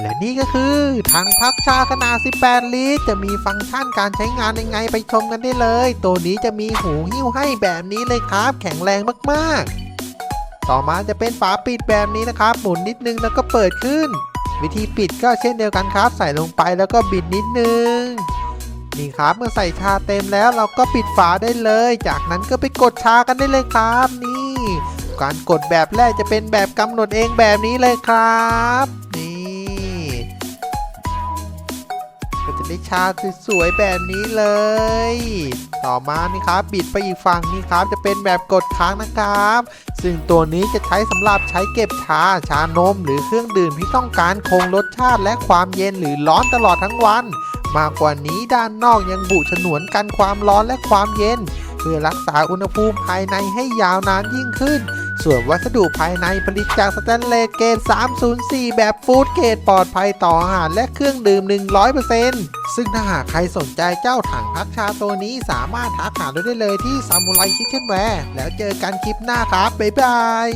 และนี่ก็คือถังพักชาขนาด 18 ลิตร จะมีฟังก์ชันการใช้งานยังไงไปชมกันได้เลย ตัวนี้จะมีหูหิ้วให้แบบนี้เลยครับ แข็งแรงมากๆ ต่อมาจะเป็นฝาปิดแบบนี้นะครับ หมุนนิดนึงแล้วก็เปิดขึ้น วิธีปิดก็เช่นเดียวกันครับ ใส่ลงไปแล้วก็บิดนิดนึง นี่ครับเมื่อใส่ชาเต็มแล้วเราก็ปิดฝาได้เลย จากนั้นก็ไปกดชากันได้เลยครับนี่ การกดแบบแรกจะเป็นแบบกำหนดเองแบบนี้เลยครับ ก็จะได้ชาสวยๆแบบนี้เลย ต่อมานี่ครับ บิดไปอีกฝั่งนี่ครับ จะเป็นแบบกดค้างนะครับ ซึ่งตัวนี้จะใช้สำหรับใช้เก็บชาชานม หรือเครื่องดื่มที่ต้องการคงรสชาติและความเย็นหรือร้อนตลอดทั้งวัน มากกว่านี้ด้านนอกยังบุฉนวนกันความร้อนและความเย็น เพื่อรักษาอุณหภูมิภายในให้ยาวนานยิ่งขึ้น ส่วนวัสดุภายในผลิตจากสแตนเลสเกรด304 แบบฟู้ดเกรดปลอดภัยต่ออาหารและเครื่องดื่ม 100%ซึ่งถ้าหากใครสนใจเจ้าถังพักชาตัวนี้สามารถทักหาดูได้เลยที่ซามูไรคิทเช่นแวร์แล้วเจอกันคลิปหน้าครับ บ๊ายบาย